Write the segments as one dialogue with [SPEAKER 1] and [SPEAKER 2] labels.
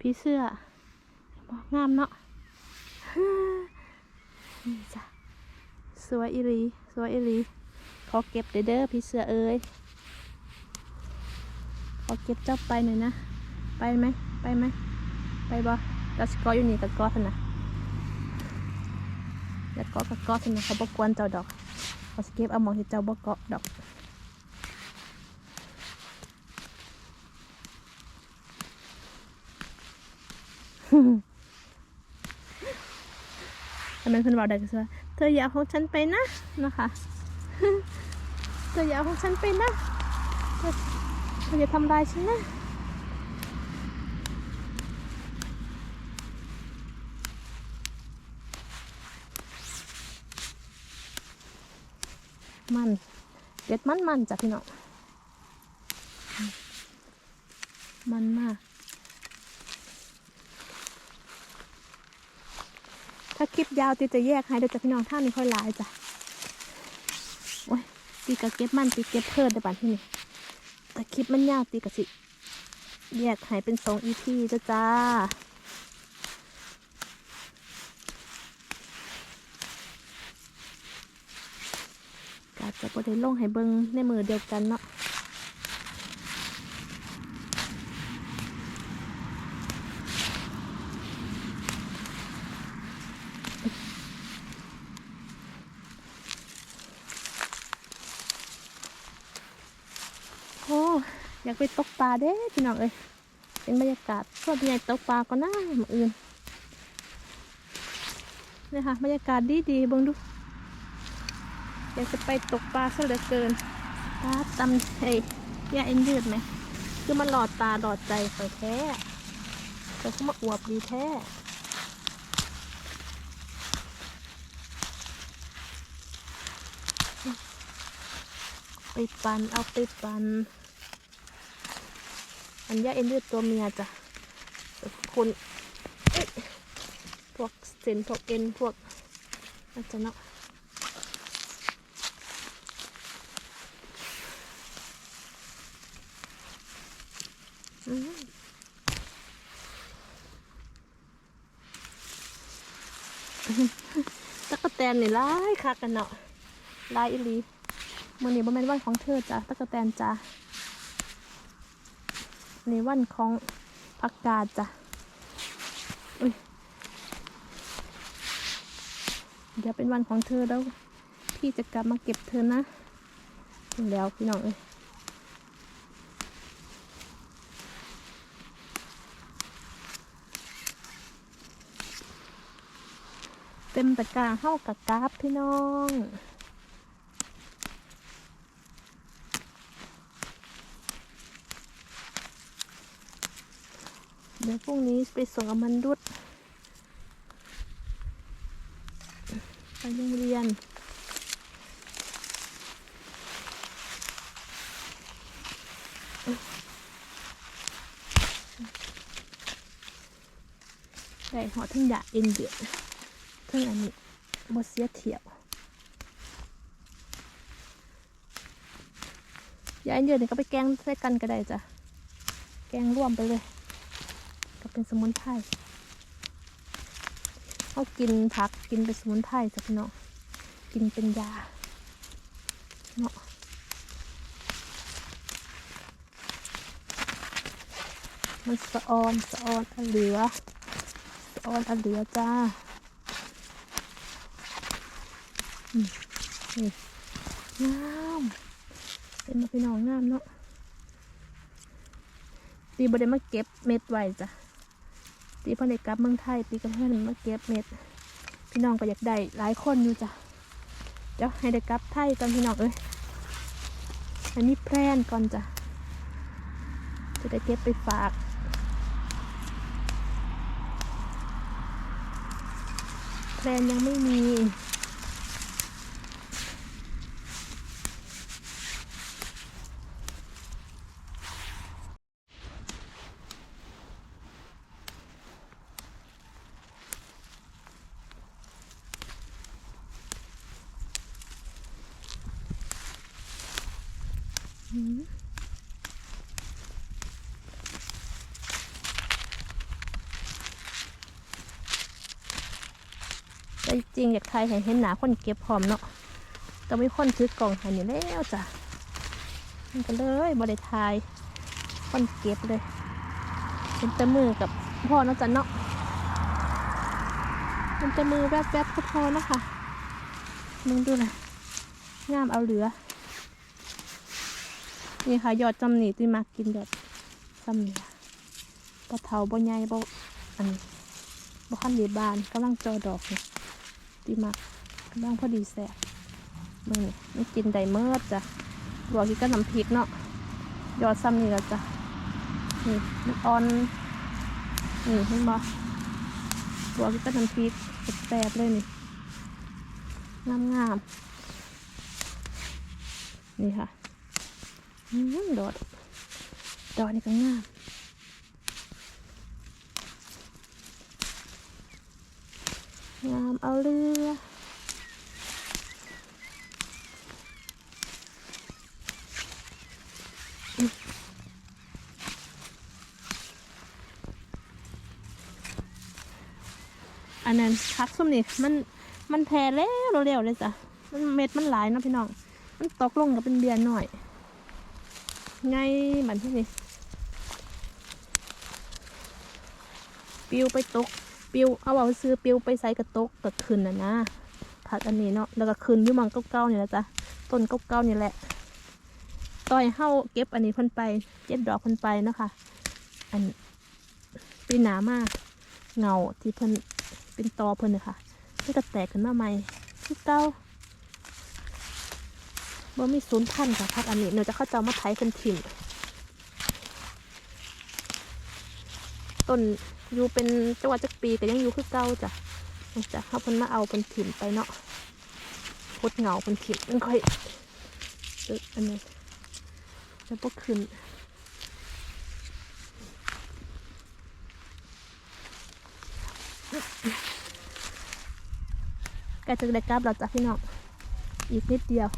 [SPEAKER 1] พี่เสื้อบอกงามเนาะนี่จ้ะสวยอีหลีสวยอีหลีขอเก็บเด้อเด้อพี่เสื้อเอ้ยขอเก็บเจ้าไปหน่อยนะ ไปไหมไปไหมไปบ่เราสกออยู่นี่กับกอเถอะนะอย่าเกาะกับกอเถอะนะเขาบกวนเจ้าดอกเขาเก็บเอาหมองที่เจ้าบกเกาะดอก ทำไมคุณบอกได้ก็คือว่าเธออย่าของฉันไปนะนะคะเธออย่าของฉันไปนะเธอเธออย่าทำลายฉันนะมันเด็ดมันมันจ้ะพี่น้องมันมาก ถ้าคลิปยาวตีจะแยกให้เดี๋ยวจะพี่น้องท่านนี้ค่อยหลายจ้ะโอ้ยตีกะเก็บมันตีเก็บเพิ่มได้ป่นที่นี่แต่คลิปมันยาวตีกะสิ แยกให้เป็นสองอีพีจ้ะจ้ากาจะบ่ได้ลงให้เบิ่งในมือเดียวกันเนาะ โอ้ อยากไปตกปลาเด้พี่น้องเอ้ยเป็นบรรยากาศสดใหญ่ตกปลาก็น่ามืออื่นนี่ค่ะบรรยากาศดีดีเบิ่งดูอยากจะไปตกปลาซะเหลือเกินปลาตำเฮ้ยยาเอ็นยืดไหมคือมันหลอดตาหลอดใจไปแท้แต่ก็มาอวบดีแท้ไปปันเอาไปปัน อันยาเอ็นยืดตัวเมียจ้ะคุณเอ้ยพวกเส้นพวกเอ็นพวกอาจจะเนาะอืมตะกะแตนนี่ร้ายคักกันเนาะลายอีลีมื่อนี้บ่แม่นวันของเธอจ้ะตะกะแตนจ้ะ ในวันของผักกาดจ้ะอยเดี๋ยวเป็นวันของเธอแล้ว พี่จะกลับมาเก็บเธอนะแล้วพี่น้องเอ้ยเต็มตะกร้าเข้ากับกราฟพี่น้อง เดี๋ยวพรุ่งนี้ไปส่งอมันดุดไปโรงเรียนได้หอทั้งยาเอ็นเดือดทั้งอันนี้บเสียเที่ยวยาเอ็นเดือดนี่ยก็ไปแกงใส่กันก็ได้จ้ะ แกงร่วมไปเลย ก็เป็นสมุนไพรเขากินผักกินเป็นสมุนไพรจ้ะพี่น้องกินเป็นยาเนาะมันสะออนสะออนอันเหลือสะออนอันเหลือจ้าอืมนี่งามเป็นมาพี่น้องงามเนาะตีบได้มาเก็บเม็ดไว้จ้ะ ตีพ่อเด็กกลับเมืองไทยตีก็เพื่อนมาเก็บเม็ด พี่น้องก็อยากได้หลายคนอยู่จ้ะเดี๋ยวให้เด็กกลับไทยตอนพี่น้องเอ้ยอันนี้แพร่นก่อนจ้ะจะได้เก็บไปฝากแพร่นยังไม่มี แต่จริงอยากถ่ายให้เห็นหนาคนเก็บพร้อมเนาะแต่ไม่คนซื้อกล่องให้นี่แล้วจ้ะมันก็เลยบริทายคนเก็บเลย เป็นตะมือกับพ่อเนาะจ้ะเนาะเป็นตะมือแวบๆก็พอเนาะค่ะมึงดูนะงามเอาเหลือ นี่ค่ะยอดจำหนีที่มากินแบบจำหนีปลาเทาบ่ใหญ่บ่อันนี้บ่ขั้นดีบานกำลังจอดอกนี่ที่มากกำลังพอดีแสบมึงนี่ไม่กินไดเมิดจ้ะบอกที่ก็น้ำพริกเนาะยอดซ้ำนี่ละจ้ะนี่มันอ่อนนี่เห็นบ่บอกที่ก็น้ำพริกแสบเลยนี่งามๆนี่ค่ะ ดอดดอดนี่ก็งามงามเอาเรืออันนั้นพักส้มนี่มันมันแพร่แล้วเร็วๆเลยจ้ะมันเม็ดมันหลายเนาะพี่น้อง มันตกลงกับเป็นเบียร์หน่อย ไงมันที่นี่ปิวไปตกปิวเอาเอาซื้อปิวไปใส่กระตกกับคืนน่ะนะผักอันนี้เนาะแล้วก็คืนยุ่มังเก้าๆนี่แหละจ้ะต้นเก้าๆนี่แหละต่อยเฮาเก็บอันนี้พิ่นไปเจ็ดดอกพิ่นไปเนาะคะอันปีหนามากเงาที่เพิ่นเป็นตอเพิ่นนะคะมันก็แตกขึ้นมาใหม่ที่เก้า บ่มีศูนย์พันค่ะพักอันนี้เดี๋ยวจะเข้าเจ้ามาไถเป็นถิ่มต้นอยู่เป็นจังหวัดจักปีก็ยังอยู่คือเก่าจ้ะจากเข้าเพิ่นมาเอาเป็นถิ่มไปเนาะพดเหงาเป็นถิ่มมันค่อยเอออันนี้จะพวกขึ้นใกจะได้กลับแล้วจ้ะพี่น้องอีกนิดเดียว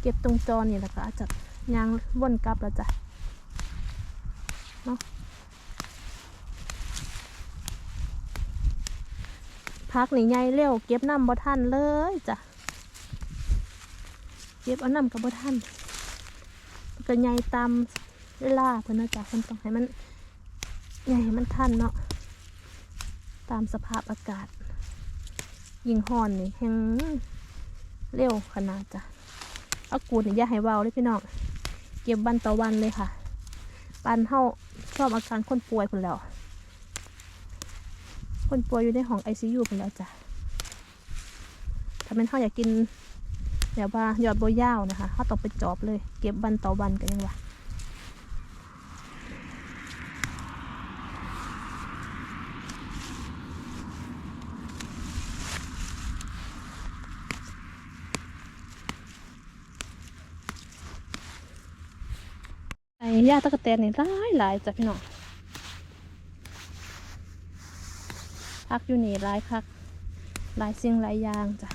[SPEAKER 1] เก็บตรงจอนี่แหละค่ะจะยางวนกลับแล้วจ้ะเนาะพักนี่ใหญ่เร็วเก็บน้ำบ่ทันเลยจ้ะเก็บเอาน้ำกับบ่ทันมันก็ใหญ่ตามเวลาเพิ่อนนะจ๊ะเพิ่นต้องให้มันใหญ่ให้มันทันเนาะตามสภาพอากาศ ยิงห่อนนี่แหงเร็วขนาดจ้ะ เอากูดเนี่ยอย่าให้เบาเลยพี่น้อง เก็บวันต่อวันเลยค่ะ ปันเฮาชอบอาการคนป่วยคนแล้ว คนป่วยอยู่ในห้องไอซียูคนแล้วจ้ะถ้าเป็นเฮาอยากกินแบบว่ายอดโบยาวนะคะเขาต้องไปจอบเลย เก็บวันต่อวันกันยังวะ ไอ้ยาตะกะแตนนี่หลายหลายจ้ะพี่น้องพักอยู่นี่หลายคักหลายสิ่งหลายอย่างจ้ะ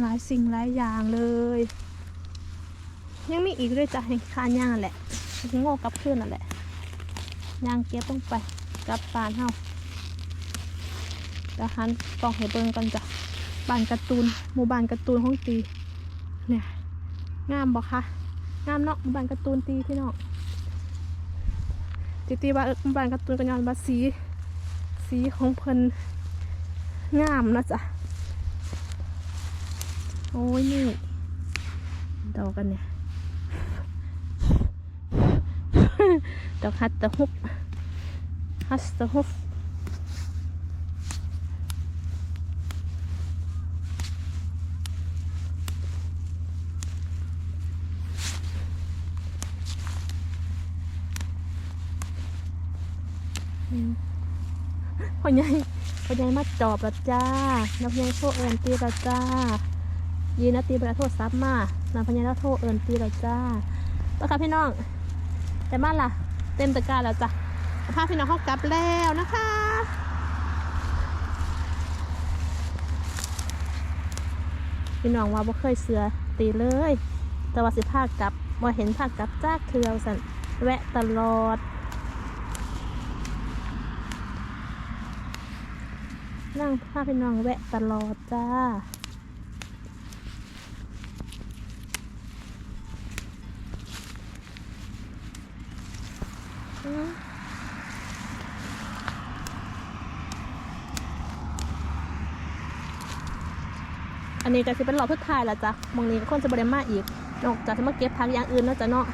[SPEAKER 1] หลายสิ่งหลายอย่างเลย ยังมีอีกด้วยจ้ะให้คานย่างแหละโง่กลับขึ้นนั่นแหละย่างเก็บต้องไปกลับปานเฮาเดี๋ยวหันกล้องให้เบิ่งก่อนจ้ะ บ้านการ์ตูนหมู่บ้านการ์ตูนของตีเนี่ยงามบ่คะงามเนาะหมู่บ้านการ์ตูนตีพี่น้องตีตีว่าหมู่บ้านการ์ตูนกันยอนว่าสี สีของเพิ่นงามนะจ้ะโอ้ยนี่ดอกกันเนี่ยดอกฮัตตะฮุบฮัสตะฮุบอืม พ่อใหญ่พ่อใหญ่มาจอบล้วจ้านักยังโชเอินตีล้วจ้ายีนาตีเบลาโทรศัพท์มานางพญานาโทรเอินตีล้วจ้าต่อค่ะพี่น้องแต่บ้านล่ะ เต็มตะกร้าแล้วจ้ะพาพี่น้องเข้ากลับแล้วนะคะพี่น้องว่าบ่เคยเสือตีเลย แต่ว่าสิพากลับว่าเห็นพากลับจากเทือสันแวะตลอด นั่งพาพี่น้องแวะตลอดจ้าอันนี้ก็จะเป็นรอบสุดท้ายแล้วจ้ะมองนี้คนจะบริมาอีก นอกจากจะมาเก็บพักอย่างอื่นแล้วจ้ะเนาะ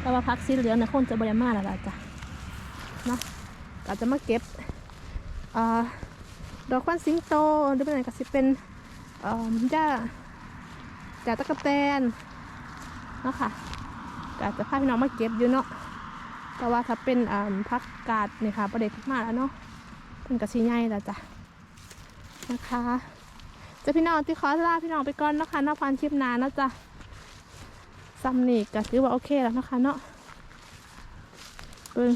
[SPEAKER 1] แต่ว่าพักสีเหลืองนี่ยคนจะบริมาแล้วล่ะจ้ะเนาะก็จะมาเก็บอ่อ ดอกควันสิงโตหรือเป็นอะไรก็สิเป็นเอ่อหญ้าจ่าตะกะแตนเนาะค่ะก็จะพาพี่น้องมาเก็บอยู่เนาะแต่ว่าถ้าเป็นอ่าพักกาดเนี่ยค่ะประเด็กมากแล้วเนาะเป็นกระชีใหญ่แล้วจ้ะนะคะจะพี่น้องที่ขอลาพี่น้องไปก่อนนะคะนับพันคลิปนานนะจ๊ะซัมนี่ก็ถือว่าโอเคแล้วนะคะเนาะเบิ่ง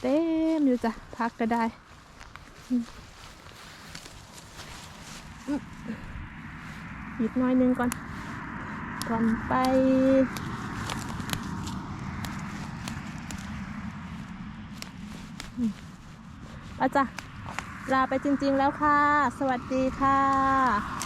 [SPEAKER 1] เต็มอยู่จ้ะพักก็ได้ หยิบหน้อยนึงก่อน ก่อนไป อาจ้ะลาไปจริงๆแล้วค่ะ สวัสดีค่ะ